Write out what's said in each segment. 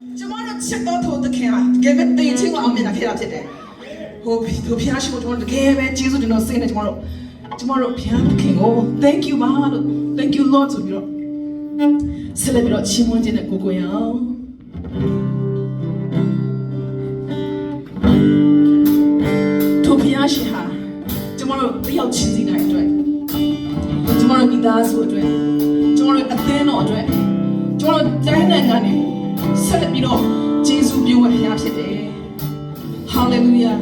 ကျမတို့ချစ်တော်သူသခင်ဟာတကယ်ပဲတင်ချင်းကိုအောင်မြင်တာဖြစ်တာဖြစ်တယ်ဟိုသူဖျားရှိဖို့ကျမတို့တကယ်ပဲကျေးဇူးတင်တော်စိတ်နဲ့ကျမတို့ကျမတို့ဖျားသခင်ကို thank you ပါလို့ thank you lord ဆိုပြီးတော့ဆက်လက်ပြီးတော့ချီးမွမ်းခြင်းနဲ့ကိုကိုရအောင်သူဖျားရှိဟာကျမတို့တယောက်ချင်းစီတိုင်းအတွက်ကျမတို့မိသားစုအတွက်ကျမတို့အသင်းတော်အတွက်ကျမတို့တိုင်းနိုင်ငံနေ ဆက်လက်ပြီးတော့ကျေးဇူးပြုဝေဖျားဖြစ်တယ် hallelujah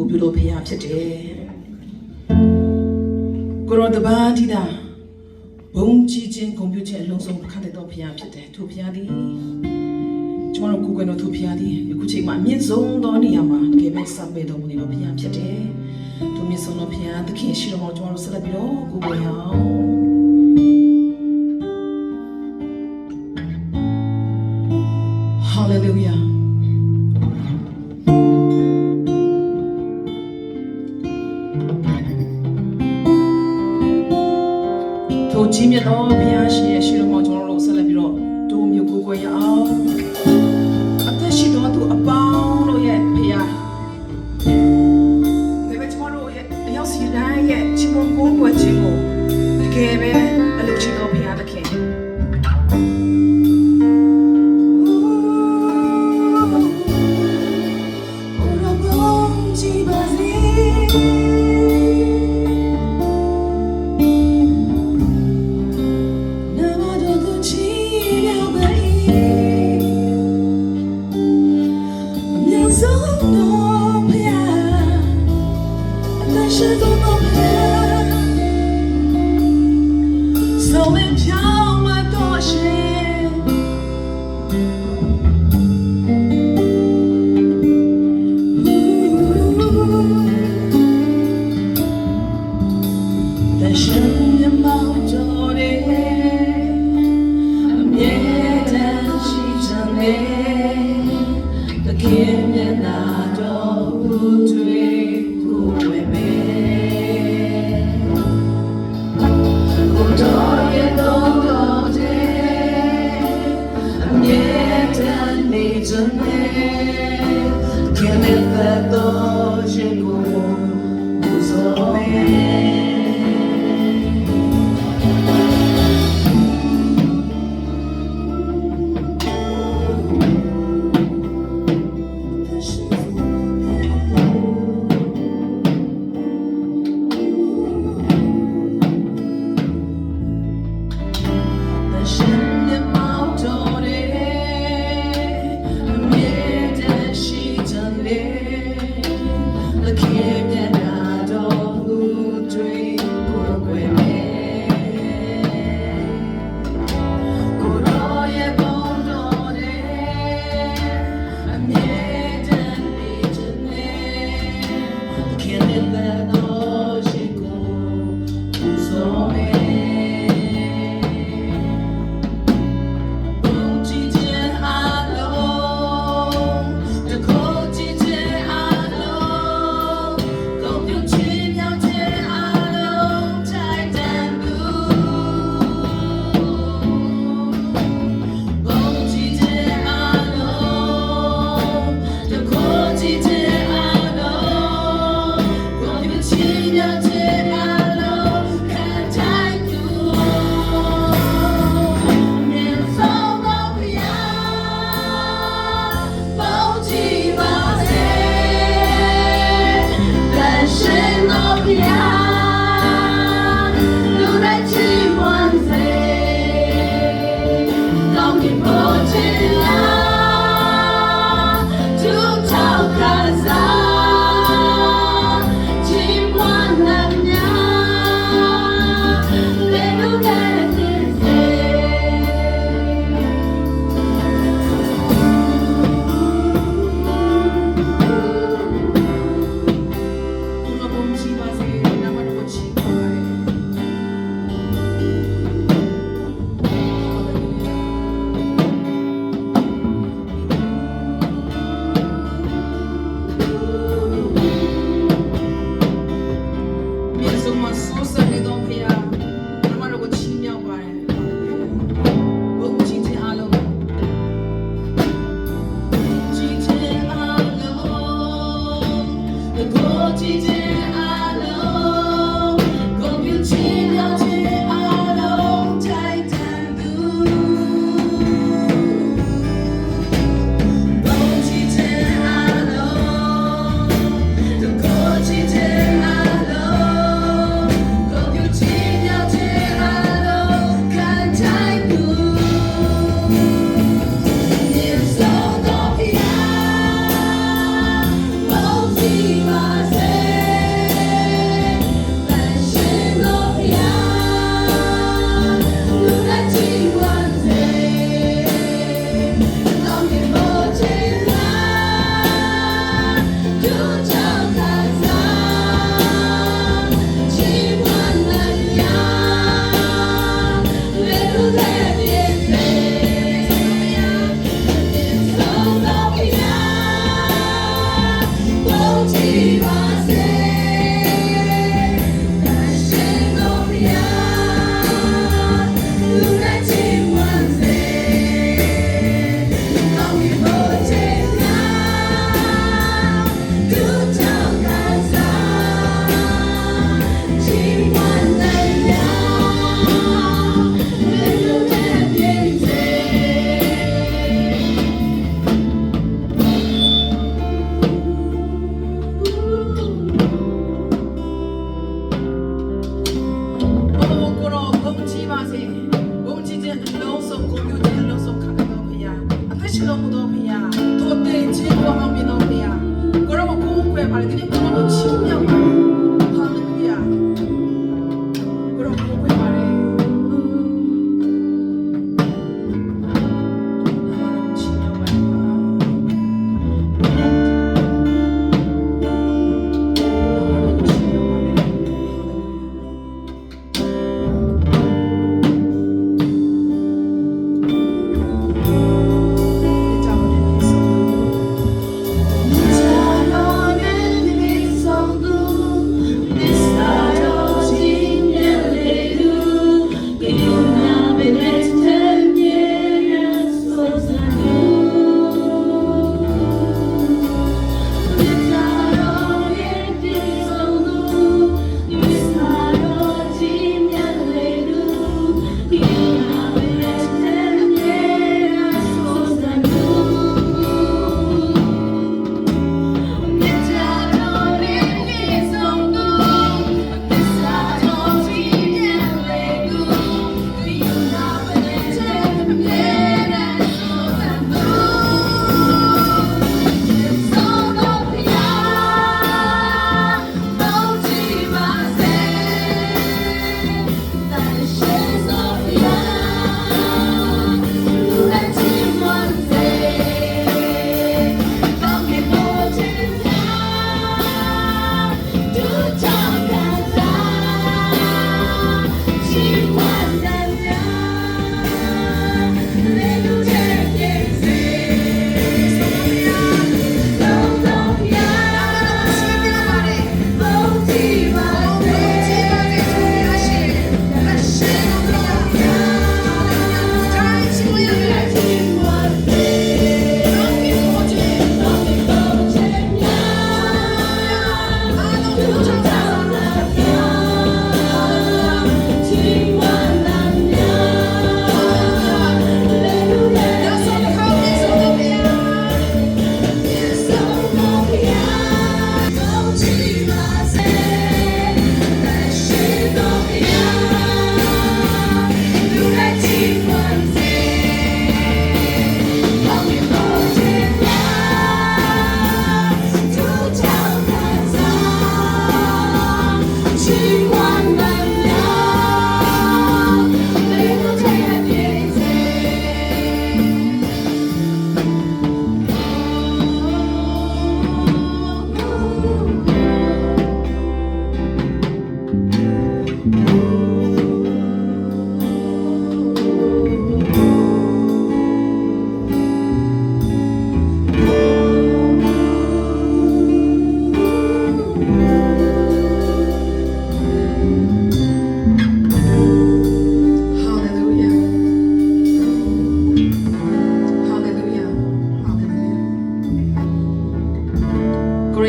ကိုပြုလို့ဖရာဖြစ်တယ်ကိုရောတပါးကြီးတာဘုံကြီးခြင်းဂုဏ်ပြုခြင်းအလုံးစုံခတ်တဲ့သောဖရာဖြစ်တယ်သူဖရာသည်ကျွန်တော်တို့ကိုယ်ကွယ်တော်သူဖရာသည်ယခုချိန်မှာအမြင့်ဆုံးသောနေရာမှာတကယ်ပဲစပယ်တော်မူနေတော်ဖရာဖြစ်တယ်သူမြင့်ဆုံးသောဖရာသခင်ရှိတော်မှာကျွန်တော်တို့ဆက်လက်ပြီးတော့ကိုယ်ကွယ်ရအောင် Hallelujah. ထိုကြီးမြတ်သောဘုရားရှင်ရဲ့ရှိတော်မှာကျွန်တော် yaşım Yeah. o fazer. she.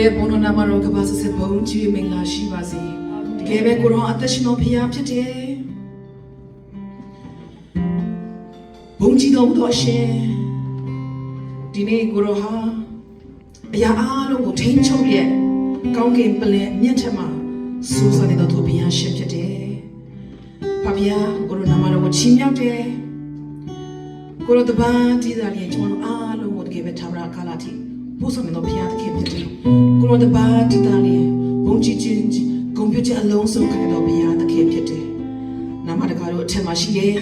ရဲ့ဘုန်းတော်နာမတော်ကပါဆက်ဆက်ဘုန်းကြီးမင်္ဂလာရှိပါစေတကယ်ပဲကိုရောအသက်ရှင်တော်ဖခင်ဖြစ်တယ်ဘုန်းကြီးတော်မူသောအရှင်ဒီနေ့ကိုရောဟာအရာအားလုံးကိုထိန်းချုပ်ရဲ့ကောင်းကင်ပလင်မြင့်ထက်မှာစူးစမ်းနေတော်သူဘုရားရှင်ဖြစ်တယ်ဖခင်ကိုရောနာမတော်ကိုချီးမြှောက်တယ်ကိုရောတပန်းတည်တာလေးကျွန်တော်အားလုံးကိုတကယ်ပဲထာဝရကာလတိ ပို့ဆောင်နေတော်ဘုရားသခင်ဖြစ်တယ်ကိုရောတပန်းတည်တာလေးဘုန်းကြီးချင်းကွန်ပျူတာအလုံးစုံခံတော်ဘုရားသခင်ဖြစ်တယ်နာမတကားတို့အထက်မှာရှိတယ်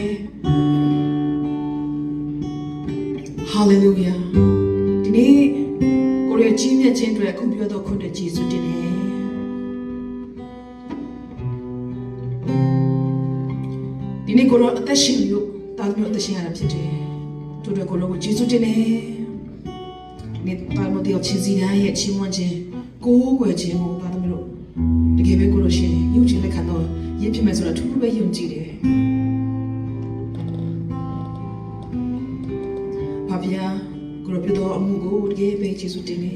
ဟာလေလုယာဒီနေ့ကိုရဲ့ကြီးမြတ်ခြင်းတွေအခုပြောတော့ခွင့်တဲ့ယေရှုတင်တယ်ဒီနေ့ကိုရောအသက်ရှင်လို့တာသမီးအသက်ရှင်ရတာဖြစ်တယ်တို့တွေကိုရောကိုယေရှုတင်တယ် နေတာမတေချင်းစီတိုင်းရဲ့ချင်းမွန်ခြင်းကိုးကွယ်ခြင်းကိုတာသမီးတို့တကယ်ပဲကိုရောရှင်ယုံကြည်လက်ခံတော့ရင်းဖြစ်မယ်ဆိုတာထူးထူးပဲယုံကြည်တယ်ဖဖယာကိုရပြတော်အမှုကိုတကယ်ပဲကျေးဇူးတင်နေ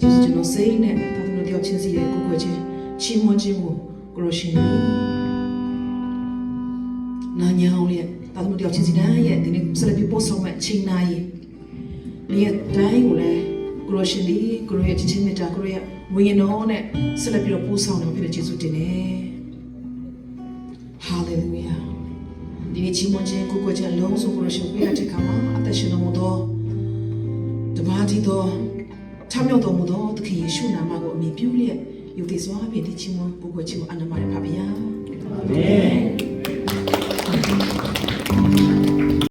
ကျေးဇူးတင်လို့စိတ်နဲ့တာသမီးတို့တယောက်ချင်းစီရဲ့ကိုယ်ကိုယ်ချင်းချီးမွမ်းခြင်းကိုကိုရရှင်နာညာအောင်လေတာသမီးတို့တယောက်ချင်းစီတိုင်းရဲ့ဒီနေ့ဆက်လက်ပြီးပို့ဆောင်မဲ့အချိန်နာရီ ဒီရဲ့တိုင်းကိုလည်းကိုရရှင်ဒီကိုရရဲ့ချစ်ချင်းမြတ်တာကိုရရဲ့ဝိညာဉ်တော်နဲ့ဆက်လက်ပြီးတော့ပို့ဆောင်နေမှာဖြစ်တဲ့ကျေးဇူးတင်နေဟာလေလုယာဒီနေ့ချီးမွမ်းခြင်းကိုကိုယ်ချက်လုံးစုံကိုရရှိပေးရတဲ့ခါမှာအသက်ရှင်တော်မူသောတပါးကြီးသောချမ်းမြောက်တော်မူသောသခင်ယေရှုနာမကိုအမိပြုလျက်ယုံကြည်စွာဖြင့်ဒီချီးမွမ်းကိုကိုယ်ချက်ကိုအနမရပါဗျာအာမင်